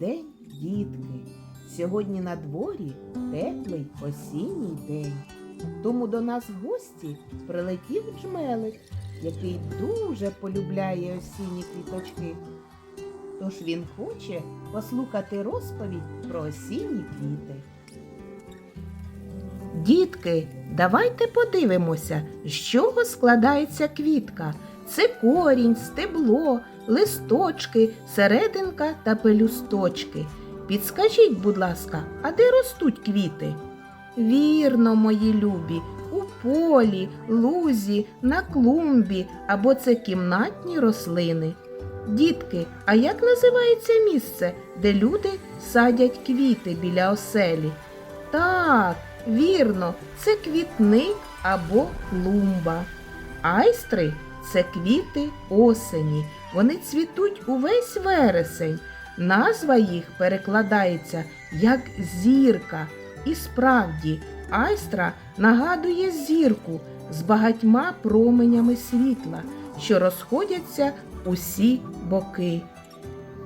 День, дітки! Сьогодні на дворі теплий осінній день. Тому до нас в гості прилетів джмелик, який дуже полюбляє осінні квіточки. Тож він хоче послухати розповідь про осінні квіти. Дітки, давайте подивимося, з чого складається квітка. Це корінь, стебло, листочки, серединка та пелюсточки. Підскажіть, будь ласка, а де ростуть квіти? Вірно, мої любі, у полі, лузі, на клумбі або це кімнатні рослини. Дітки, а як називається місце, де люди садять квіти біля оселі? Так, вірно, це квітник або клумба. Айстри це квіти осені. Вони цвітуть увесь вересень. Назва їх перекладається як зірка. І справді, айстра нагадує зірку з багатьма променями світла, що розходяться усі боки.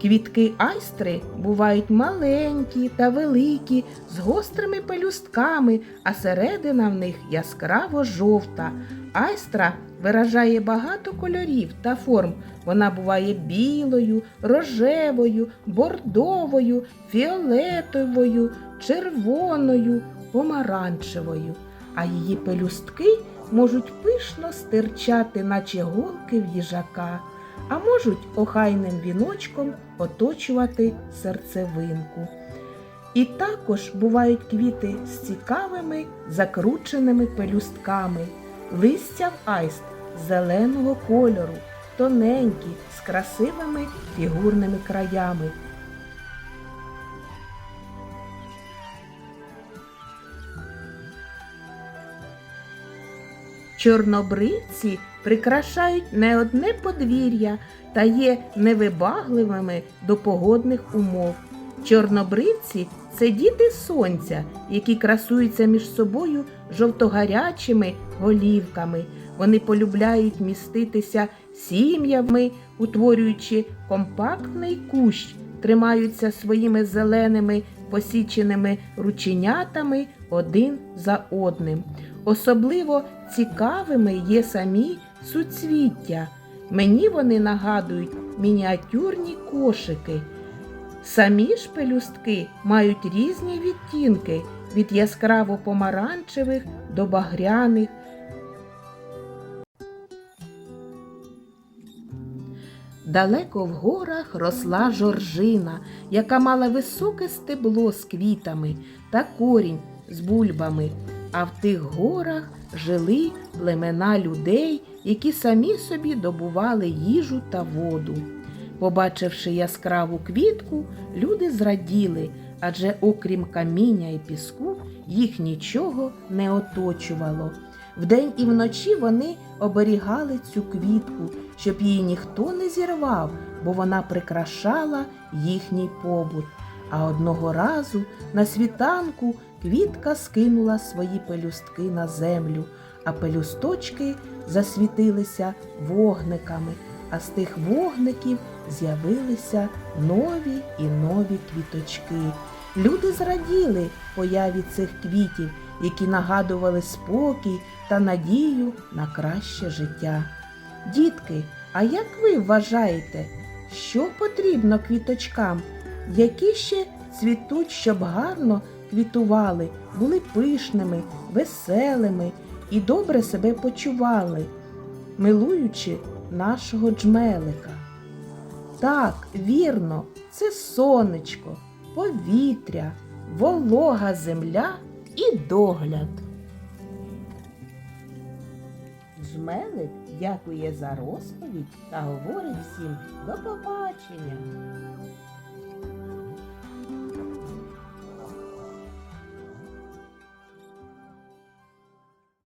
Квітки айстри бувають маленькі та великі, з гострими пелюстками, а середина в них яскраво жовта. Айстра виражає багато кольорів та форм. Вона буває білою, рожевою, бордовою, фіолетовою, червоною, помаранчевою, а її пелюстки можуть пишно стирчати, наче голки в їжака, а можуть охайним віночком оточувати серцевинку. І також бувають квіти з цікавими закрученими пелюстками, листя в айст зеленого кольору, тоненькі, з красивими фігурними краями. Чорнобривці прикрашають не одне подвір'я та є невибагливими до погодних умов. Чорнобривці це діти сонця, які красуються між собою жовтогарячими голівками. Вони полюбляють міститися сім'ями, утворюючи компактний кущ, тримаються своїми зеленими посіченими рученятами один за одним. Особливо цікавими є самі суцвіття. Мені вони нагадують мініатюрні кошики. Самі ж пелюстки мають різні відтінки від яскраво помаранчевих до багряних. Далеко в горах росла жоржина, яка мала високе стебло з квітами та корінь з бульбами. А в тих горах жили племена людей, які самі собі добували їжу та воду. Побачивши яскраву квітку, люди зраділи, адже окрім каміння і піску, їх нічого не оточувало. Вдень і вночі вони оберігали цю квітку, щоб її ніхто не зірвав, бо вона прикрашала їхній побут. А одного разу на світанку квітка скинула свої пелюстки на землю, а пелюсточки засвітилися вогниками, а з тих вогників з'явилися нові і нові квіточки. Люди зраділи появі цих квітів, які нагадували спокій та надію на краще життя. Дітки, а як ви вважаєте, що потрібно квіточкам, які ще цвітуть, щоб гарно квітували, були пишними, веселими і добре себе почували, милуючи нашого джмелика? Так, вірно, це сонечко, повітря, волога земля і догляд. Жмелик дякує за розповідь та говорить всім до побачення.